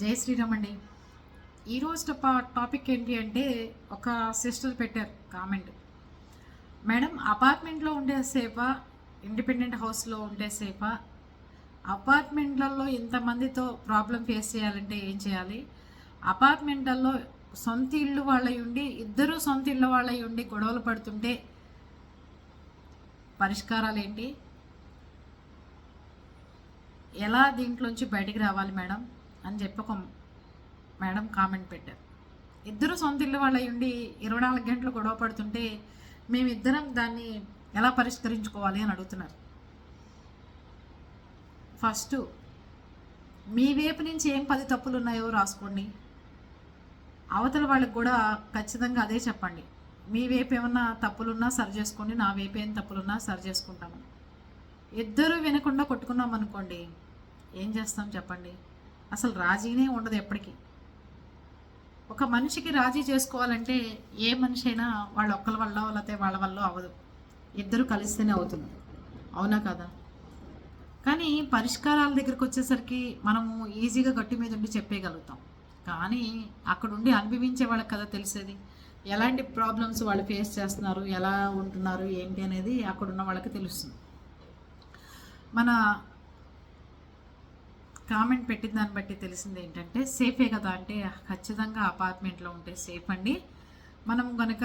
జై శ్రీరామ్ అండి. ఈరోజు టపా- టాపిక్ ఏంటి అంటే ఒక సిస్టర్ పెట్టారు కామెంట్. మేడం అపార్ట్మెంట్లో ఉండే సేఫా ఇండిపెండెంట్ హౌస్లో ఉండే సేఫా అపార్ట్మెంట్లలో ఇంతమందితో ప్రాబ్లం ఫేస్ చేయాలంటే ఏం చేయాలి? అపార్ట్మెంట్లలో సొంత ఇల్లు వాళ్ళై ఉండి ఇద్దరు సొంత ఇల్లు వాళ్ళై ఉండి గొడవలు పడుతుంటే పరిష్కారాలు ఏంటి? ఎలా దీంట్లోంచి బయటికి రావాలి మేడం? అని చెప్పి ఒక మేడం కామెంట్ పెట్టారు. ఇద్దరు సొంత ఇల్లు వాళ్ళ ఉండి ఇరవై నాలుగు గంటలు గొడవ పడుతుంటే మేమిద్దరం దాన్ని ఎలా పరిష్కరించుకోవాలి అని అడుగుతున్నారు. ఫస్ట్ మీ వైపు నుంచి ఏం పది తప్పులు ఉన్నాయో రాసుకోండి. అవతల వాళ్ళకి కూడా ఖచ్చితంగా అదే చెప్పండి. మీ వైపు ఏమన్నా తప్పులున్నా సరి చేసుకోండి నా వైపు ఏం తప్పులున్నా సరి చేసుకుంటాము. ఇద్దరు వినకుండా కొట్టుకున్నాం అనుకోండి ఏం చేస్తాం చెప్పండి? అసలు రాజీనే ఉండదు ఎప్పటికీ. ఒక మనిషికి రాజీ చేసుకోవాలంటే ఏ మనిషి అయినా వాళ్ళ ఒక్కరి వల్ల లేకపోతే వాళ్ళ వల్ల అవ్వదు. ఇద్దరు కలిస్తేనే అవుతుంది. అవునా కదా? కానీ పరిష్కారాల దగ్గరికి వచ్చేసరికి మనము ఈజీగా గట్టి మీద ఉండి చెప్పేయగలుగుతాం. కానీ అక్కడుండి అనుభవించే వాళ్ళకి కదా తెలిసేది. ఎలాంటి ప్రాబ్లమ్స్ వాళ్ళు ఫేస్ చేస్తున్నారు ఎలా ఉంటున్నారు ఏంటి అనేది అక్కడున్న వాళ్ళకి తెలుస్తుంది. మన కామెంట్ పెట్టిన దాన్ని బట్టి తెలిసింది ఏంటంటే సేఫే కదా అంటే ఖచ్చితంగా అపార్ట్మెంట్లో ఉంటే సేఫ్ అండి. మనం కనుక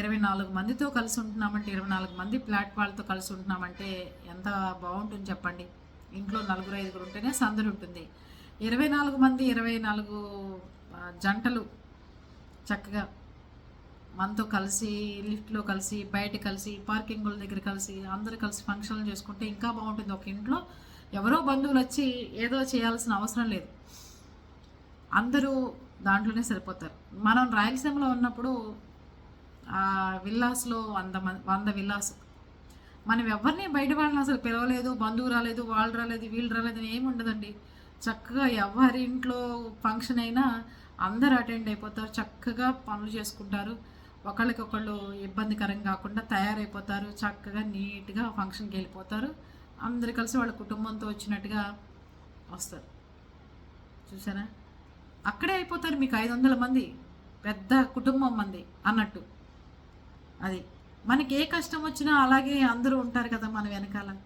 ఇరవై నాలుగు మందితో కలిసి ఉంటున్నామంటే ఇరవై నాలుగు మంది ఫ్లాట్ వాళ్ళతో కలిసి ఉంటున్నామంటే ఎంత బాగుంటుంది చెప్పండి. ఇంట్లో నలుగురు ఐదుగురు ఉంటేనే సందడి ఉంటుంది. ఇరవై నాలుగు మంది ఇరవై నాలుగు జంటలు చక్కగా మనతో కలిసి లిఫ్ట్లో కలిసి బయట కలిసి పార్కింగ్ దగ్గర కలిసి అందరూ కలిసి ఫంక్షన్లు చేసుకుంటే ఇంకా బాగుంటుంది. ఒక ఇంట్లో ఎవరో బంధువులు వచ్చి ఏదో చేయాల్సిన అవసరం లేదు. అందరూ దాంట్లోనే సరిపోతారు. మనం రాయలసీమలో ఉన్నప్పుడు ఆ విల్లాస్లో వంద మంది వంద విల్లాస్. మనం ఎవరిని బయట వాళ్ళని అసలు పిలవలేదు బంధువు రాలేదు వాళ్ళు రాలేదు వీళ్ళు రాలేదు అని ఏమి ఉండదండి. చక్కగా ఎవరి ఇంట్లో ఫంక్షన్ అయినా అందరు అటెండ్ అయిపోతారు చక్కగా పనులు చేసుకుంటారు. ఒకళ్ళకొకళ్ళు ఇబ్బందికరం కాకుండా తయారైపోతారు చక్కగా నీట్గా ఫంక్షన్కి వెళ్ళిపోతారు. అందరు కలిసి వాళ్ళ కుటుంబంతో వచ్చినట్టుగా వస్తారు. చూసారా? అక్కడే అయిపోతారు మీకు ఐదు వందల మంది పెద్ద కుటుంబం మంది అన్నట్టు. అది మనకి ఏ కష్టం వచ్చినా అలాగే అందరూ ఉంటారు కదా మన వెనకాల.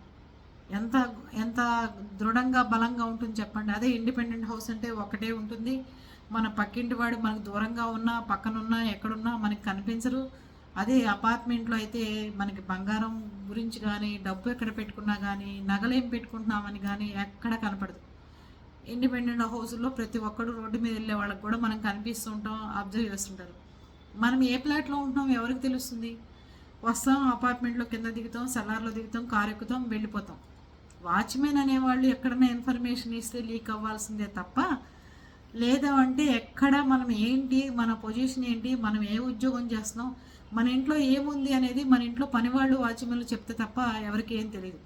ఎంత ఎంత దృఢంగా బలంగా ఉంటుంది చెప్పండి. అదే ఇండిపెండెంట్ హౌస్ అంటే ఒకటే ఉంటుంది. మన పక్కింటి వాడు మనకు దూరంగా ఉన్నా పక్కనున్నా ఎక్కడున్నా మనకి కనిపించరు. అదే అపార్ట్మెంట్లో అయితే మనకి బంగారం గురించి కానీ డబ్బు ఎక్కడ పెట్టుకున్నా కానీ నగలేం పెట్టుకుంటున్నామని కానీ ఎక్కడ కనపడదు. ఇండిపెండెంట్ హౌస్లో ప్రతి ఒక్కడు రోడ్డు మీద వెళ్ళే వాళ్ళకి కూడా మనం కనిపిస్తూ ఉంటాం అబ్జర్వ్ చేస్తుంటారు. మనం ఏ ఫ్లాట్లో ఉంటున్నాం ఎవరికి తెలుస్తుంది? వస్తాం అపార్ట్మెంట్లో కింద దిగుతాం సెల్లార్లో దిగుతాం కారు ఎక్కుతాం వెళ్ళిపోతాం. వాచ్మెన్ అనేవాళ్ళు ఎక్కడైనా ఇన్ఫర్మేషన్ ఇస్తే లీక్ అవ్వాల్సిందే తప్ప లేదా అంటే ఎక్కడ మనం ఏంటి మన పొజిషన్ ఏంటి మనం ఏ ఉద్యోగం చేస్తున్నాం మన ఇంట్లో ఏముంది అనేది మన ఇంట్లో పనివాళ్ళు వాచ్మెన్లు చెప్తే తప్ప ఎవరికి ఏం తెలియదు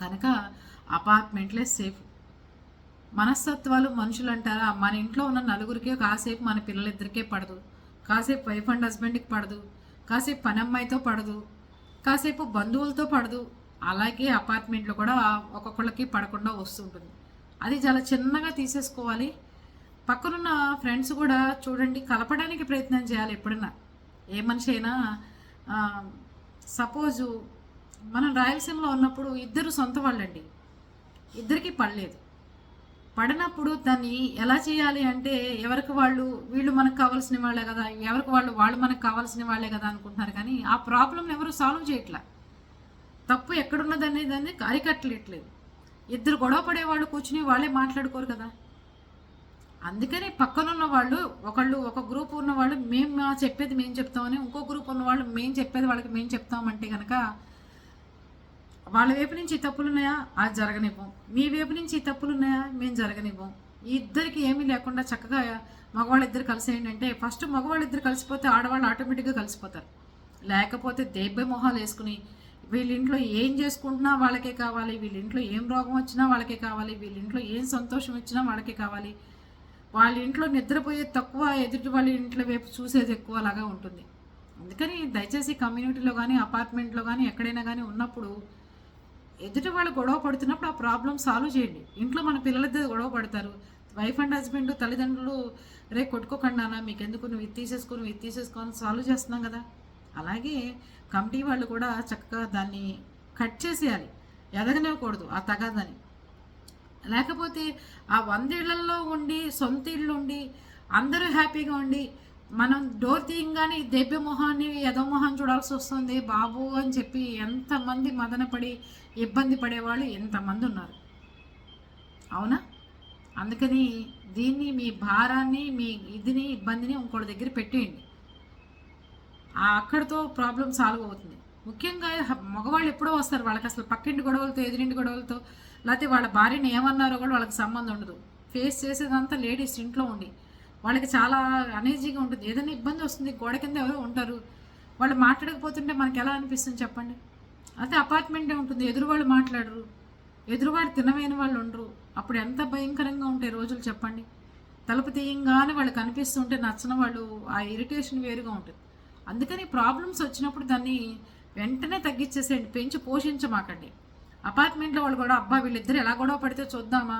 కనుక అపార్ట్మెంట్లే సేఫ్. మనస్తత్వాలు మనుషులు అంటారా మన ఇంట్లో ఉన్న నలుగురికే కాసేపు మన పిల్లలిద్దరికే పడదు. కాసేపు వైఫ్ అండ్ హస్బెండ్కి పడదు. కాసేపు పని అమ్మాయితో పడదు. కాసేపు బంధువులతో పడదు. అలాగే అపార్ట్మెంట్లో కూడా ఒక్కొక్కళ్ళకి పడకుండా వస్తుంటుంది. అది చాలా చిన్నగా తీసేసుకోవాలి. పక్కనున్న ఫ్రెండ్స్ కూడా చూడండి కలపడానికి ప్రయత్నం చేయాలి ఎప్పుడన్నా. ఏ మనిషి అయినా సపోజు మనం రాయలసీమలో ఉన్నప్పుడు ఇద్దరు సొంత వాళ్ళండి. ఇద్దరికి పడలేదు. పడినప్పుడు దాన్ని ఎలా చేయాలి అంటే ఎవరికి వాళ్ళు వీళ్ళు మనకు కావాల్సిన వాళ్ళే కదా ఎవరికి వాళ్ళు వాళ్ళు మనకు కావాల్సిన వాళ్ళే కదా అనుకుంటున్నారు కానీ ఆ ప్రాబ్లం ఎవరు సాల్వ్ చేయట్లా. తప్పు ఎక్కడున్నదనే దాన్ని అరికట్టలేట్లేదు. ఇద్దరు గొడవ పడేవాళ్ళు కూర్చుని వాళ్ళే మాట్లాడుకోరు కదా. అందుకని పక్కనున్న వాళ్ళు ఒకళ్ళు ఒక గ్రూప్ ఉన్న వాళ్ళు మేము చెప్పేది మేము చెప్తామని ఇంకో గ్రూప్ ఉన్న వాళ్ళు మేము చెప్పేది వాళ్ళకి మేము చెప్తామంటే కనుక వాళ్ళ వైపు నుంచి తప్పులు ఉన్నాయా అది జరగనివ్వం. మీ వైపు నుంచి తప్పులు ఉన్నాయా మేము జరగనివ్వం. ఈ ఇద్దరికి ఏమీ లేకుండా చక్కగా మగవాళ్ళిద్దరు కలిసి ఏంటంటే ఫస్ట్ మగవాళ్ళు ఇద్దరు కలిసిపోతే ఆడవాళ్ళు ఆటోమేటిక్గా కలిసిపోతారు. లేకపోతే దేబ్బే మొహాలు వేసుకుని వీళ్ళింట్లో ఏం చేసుకుంటున్నా వాళ్ళకే కావాలి వీళ్ళింట్లో ఏం రోగం వచ్చినా వాళ్ళకే కావాలి వీళ్ళింట్లో ఏం సంతోషం వచ్చినా వాళ్ళకే కావాలి. వాళ్ళ ఇంట్లో నిద్రపోయే తక్కువ ఎదుటి వాళ్ళ ఇంట్లో వైపు చూసేది ఎక్కువ లాగా ఉంటుంది. అందుకని దయచేసి కమ్యూనిటీలో కానీ అపార్ట్మెంట్లో కానీ ఎక్కడైనా కానీ ఉన్నప్పుడు ఎదుటి వాళ్ళు గొడవ పడుతున్నప్పుడు ఆ ప్రాబ్లం సాల్వ్ చేయండి. ఇంట్లో మన పిల్లలిద్దరు గొడవ పడతారు. వైఫ్ అండ్ హస్బెండ్ తల్లిదండ్రులు రే కొట్టుకోకండి మీకు ఎందుకు నువ్వు ఇది తీసేసుకో నువ్వు ఇది తీసేసుకోని సాల్వ్ చేస్తున్నాం కదా. అలాగే కమిటీ వాళ్ళు కూడా చక్కగా దాన్ని కట్ చేసేయాలి. ఎదగనివ్వకూడదు. ఆ తగాదని. లేకపోతే ఆ వందేళ్ళలో ఉండి సొంత ఇళ్ళు ఉండి అందరూ హ్యాపీగా ఉండి మనం డోర్ తీయంగానే దెబ్బ మొహాన్ని ఎదో మొహాన్ని చూడాల్సి వస్తుంది. బాబు అని చెప్పి ఎంతమంది మదనపడి ఇబ్బంది పడేవాళ్ళు ఎంతమంది ఉన్నారు. అవునా? అందుకని దీన్ని మీ భారాన్ని మీ ఇదిని ఇబ్బందిని ఇంకోటి దగ్గర పెట్టేయండి. అక్కడితో ప్రాబ్లం సాల్వ్ అవుతుంది. ముఖ్యంగా మగవాళ్ళు ఎప్పుడో వస్తారు వాళ్ళకి అసలు పక్కింటి గొడవలతో ఎదిరింటి గొడవలతో లేకపోతే వాళ్ళ భార్యని ఏమన్నారో కూడా వాళ్ళకి సంబంధం ఉండదు. ఫేస్ చేసేదంతా లేడీస్ ఇంట్లో ఉండి. వాళ్ళకి చాలా అనేజీగా ఉంటుంది. ఏదైనా ఇబ్బంది వస్తుంది గోడ కింద ఎవరో ఉంటారు. వాళ్ళు మాట్లాడకపోతుంటే మనకి ఎలా అనిపిస్తుంది చెప్పండి? అయితే అపార్ట్మెంటే ఉంటుంది. ఎదురువాళ్ళు మాట్లాడరు. ఎదురువాడు తినమైన వాళ్ళు ఉండరు. అప్పుడు ఎంత భయంకరంగా ఉంటాయి రోజులు చెప్పండి? తలుపు తీయంగానే వాళ్ళు కనిపిస్తుంటే నచ్చని వాళ్ళు ఆ ఇరిటేషన్ వేరుగా ఉంటుంది. అందుకని ప్రాబ్లమ్స్ వచ్చినప్పుడు దాన్ని వెంటనే తగ్గించేసేయండి పెంచి పోషించమాకండి. అపార్ట్మెంట్లో వాళ్ళు కూడా అబ్బా వీళ్ళిద్దరు ఎలా గొడవ పడితే చూద్దామా?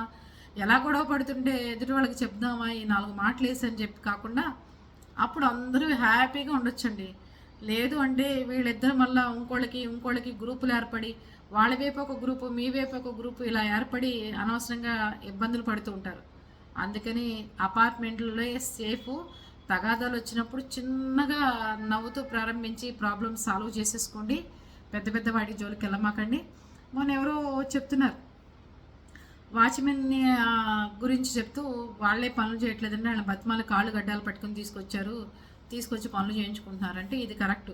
ఎలా గొడవ పడుతుంటే ఎదుటి వాళ్ళకి చెప్దామా? ఈ నాలుగు మాటలు వేసి అని చెప్పి కాకుండా అప్పుడు అందరూ హ్యాపీగా ఉండొచ్చండి. లేదు అంటే వీళ్ళిద్దరు మళ్ళీ ఇంకోళ్ళకి ఇంకోళ్ళకి గ్రూపులు ఏర్పడి వాళ్ళ వైపు ఒక గ్రూపు మీ వైపు ఒక గ్రూపు ఇలా ఏర్పడి అనవసరంగా ఇబ్బందులు పడుతూ ఉంటారు. అందుకని అపార్ట్మెంట్లలో సేఫ్. తగాదాలు వచ్చినప్పుడు చిన్నగా నవ్వుతూ ప్రారంభించి ప్రాబ్లమ్ సాల్వ్ చేసేసుకోండి. పెద్ద పెద్ద వాటి జోలికి వెళ్ళమాకండి. మొన్న ఎవరో చెప్తున్నారు. వాచ్మెన్ గురించి చెప్తూ వాళ్ళే పనులు చేయట్లేదండి. వాళ్ళ బతిమాల కాళ్ళు గడ్డాలు పట్టుకుని తీసుకొచ్చారు. తీసుకొచ్చి పనులు చేయించుకుంటున్నారంటే ఇది కరెక్ట్.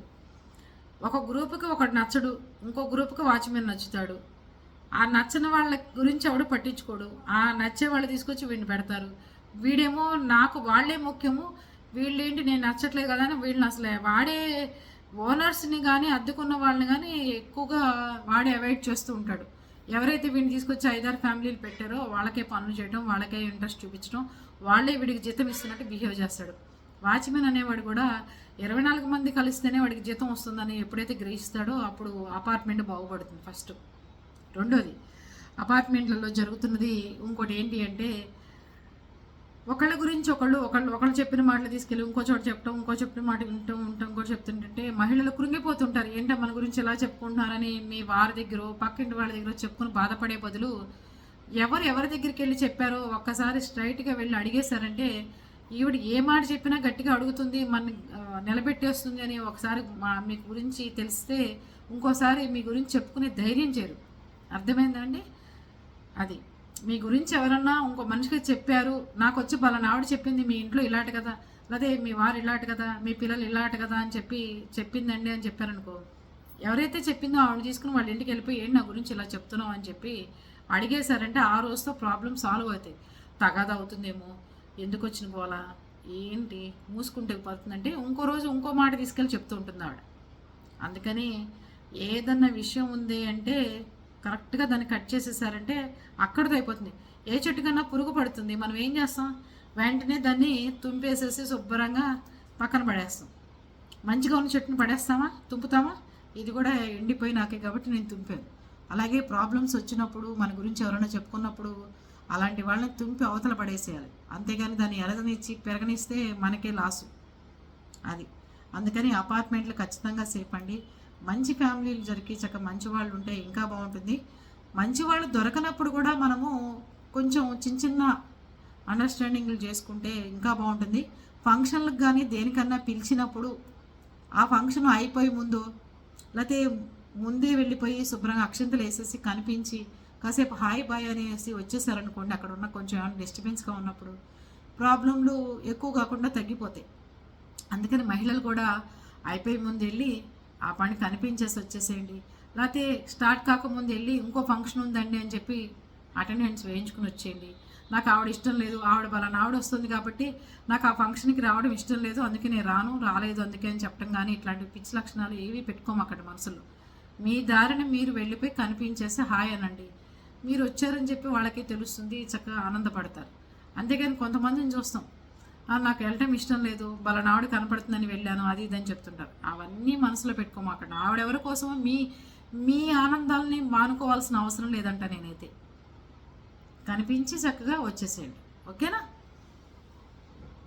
ఒక గ్రూపుకి ఒకటి నచ్చడు. ఇంకో గ్రూపుకి వాచ్మెన్ నచ్చుతాడు. ఆ నచ్చని వాళ్ళ గురించి ఎవడు పట్టించుకోడు. ఆ నచ్చే వాళ్ళు తీసుకొచ్చి వీడిని పెడతారు. వీడేమో నాకు వాళ్ళే ముఖ్యము. వీళ్ళేంటి నేను నచ్చట్లేదు కదా అని వీళ్ళని అసలు వాడే ఓనర్స్ని కానీ అద్దెకున్న వాళ్ళని కానీ ఎక్కువగా వాడే అవాయిడ్ చేస్తూ ఉంటాడు. ఎవరైతే వీడిని తీసుకొచ్చి ఐదారు ఫ్యామిలీలు పెట్టారో వాళ్ళకే పనులు చేయడం వాళ్ళకే ఇంట్రెస్ట్ చూపించడం వాళ్ళే వీడికి జీతం ఇస్తున్నట్టు బిహేవ్ చేస్తాడు. వాచ్మెన్ అనేవాడు కూడా ఇరవై నాలుగు మంది కలిస్తేనే వాడికి జీతం వస్తుందని ఎప్పుడైతే గ్రహిస్తాడో అప్పుడు అపార్ట్మెంట్ బాగుపడుతుంది ఫస్ట్. రెండోది అపార్ట్మెంట్లలో జరుగుతున్నది ఇంకోటి ఏంటి అంటే ఒకళ్ళ గురించి ఒకళ్ళు ఒకళ్ళు ఒకళ్ళు చెప్పిన మాటలు తీసుకెళ్ళి ఇంకో చోట చెప్పడం ఇంకో చెప్పిన మాట వింటూ ఉంటాం ఇంకో చెప్తుంటే మహిళలు కృంగిపోతుంటారు. ఏంటో మన గురించి ఎలా చెప్పుకుంటున్నారని మీ వారి దగ్గర పక్కింటి వాళ్ళ దగ్గర చెప్పుకుని బాధపడే బదులు ఎవరు ఎవరి దగ్గరికి వెళ్ళి చెప్పారో ఒక్కసారి స్ట్రైట్గా వెళ్ళి అడిగేశారంటే ఈవిడ ఏ మాట చెప్పినా గట్టిగా అడుగుతుంది మన నిలబెట్టేస్తుంది అని ఒకసారి మా మీ గురించి తెలిస్తే ఇంకోసారి మీ గురించి చెప్పుకునే ధైర్యం చేరు. అర్థమైందా అండి? అది. మీ గురించి ఎవరన్నా ఇంకో మనిషికి చెప్పారు నాకు వచ్చి పలానా ఆవిడ చెప్పింది మీ ఇంట్లో ఇలాంటి కదా అదే మీ వారు ఇలాంటి కదా మీ పిల్లలు ఇలాంటి కదా అని చెప్పి చెప్పిందండి అని చెప్పారనుకో ఎవరైతే చెప్పిందో ఆవిడ తీసుకుని వాళ్ళ ఇంటికి వెళ్ళిపోయి ఏంటి నా గురించి ఇలా చెప్తున్నావు? అని చెప్పి అడిగేశారంటే ఆ రోజుతో ప్రాబ్లం సాల్వ్ అవుతాయి. తగాదా అవుతుందేమో ఎందుకు వచ్చిన పోలా ఏంటి మూసుకుంటే పోతుందంటే ఇంకో రోజు ఇంకో మాట తీసుకెళ్ళి చెప్తూ ఉంటుంది ఆవిడ. అందుకని ఏదన్నా విషయం ఉంది అంటే కరెక్ట్గా దాన్ని కట్ చేసేసారంటే అక్కడితో అయిపోతుంది. ఏ చెట్టు కన్నా పురుగు పడుతుంది. మనం ఏం చేస్తాం? వెంటనే దాన్ని తుంపేసేసి శుభ్రంగా పక్కన పడేస్తాం. మంచిగా ఉన్న చెట్టుని పడేస్తామా? తుంపుతామా? ఇది కూడా ఎండిపోయి నాకే కాబట్టి నేను తుంపాను. అలాగే ప్రాబ్లమ్స్ వచ్చినప్పుడు మన గురించి ఎవరైనా చెప్పుకున్నప్పుడు అలాంటి వాళ్ళని తుంపి అవతల పడేసేయాలి. అంతేగాని దాన్ని ఎరగనిచ్చి పెరగనిస్తే మనకే లాసు. అది. అందుకని అపార్ట్మెంట్లు ఖచ్చితంగా సేఫ్ అండి. మంచి ఫ్యామిలీలు జరిగి చక్క మంచి వాళ్ళు ఉంటే ఇంకా బాగుంటుంది. మంచి వాళ్ళు దొరకనప్పుడు కూడా మనము కొంచెం చిన్న చిన్న అండర్స్టాండింగ్లు చేసుకుంటే ఇంకా బాగుంటుంది. ఫంక్షన్లకు కానీ దేనికన్నా పిలిచినప్పుడు ఆ ఫంక్షన్ అయిపోయి ముందు లేకపోతే ముందే వెళ్ళిపోయి శుభ్రంగా అక్షంతలు వేసేసి కనిపించి కాసేపు హాయ్ బాయ్ అనేసి వచ్చేసారనుకోండి అక్కడ ఉన్న కొంచెం డిస్టర్బెన్స్గా ఉన్నప్పుడు ప్రాబ్లంలు ఎక్కువ కాకుండా తగ్గిపోతాయి. అందుకని మహిళలు కూడా అయిపోయి ముందు వెళ్ళి ఆ పని కనిపించేసి వచ్చేసేయండి. లేకపోతే స్టార్ట్ కాకముందు వెళ్ళి ఇంకో ఫంక్షన్ ఉందండి అని చెప్పి అటెండెన్స్ వేయించుకుని వచ్చేయండి. నాకు ఆవిడ ఇష్టం లేదు ఆవిడ బలానా ఆవిడ వస్తుంది కాబట్టి నాకు ఆ ఫంక్షన్కి రావడం ఇష్టం లేదు అందుకే నేను రాను రాలేదు అందుకే అని చెప్పడం కానీ ఇట్లాంటి పిచ్చి లక్షణాలు ఏవి పెట్టుకోము అక్కడ మనసులో. మీ దారిని మీరు వెళ్ళిపోయి కనిపించేసి హాయ్ అనండి. మీరు వచ్చారని చెప్పి వాళ్ళకి తెలుస్తుంది చక్కగా ఆనందపడతారు. అంతేగాని కొంతమందిని చూస్తాం. నాకు వెళ్ళటం ఇష్టం లేదు. బలానా ఆవిడ కనపడుతుందని వెళ్ళాను. అది ఇది అని చెప్తుంటారు. అవన్నీ మనసులో పెట్టుకోమాకండి ఆవిడెవరి కోసమో మీ మీ ఆనందాలని మానుకోవాల్సిన అవసరం లేదంట నేనైతే. కనిపించి చక్కగా వచ్చేసేయండి. ఓకేనా?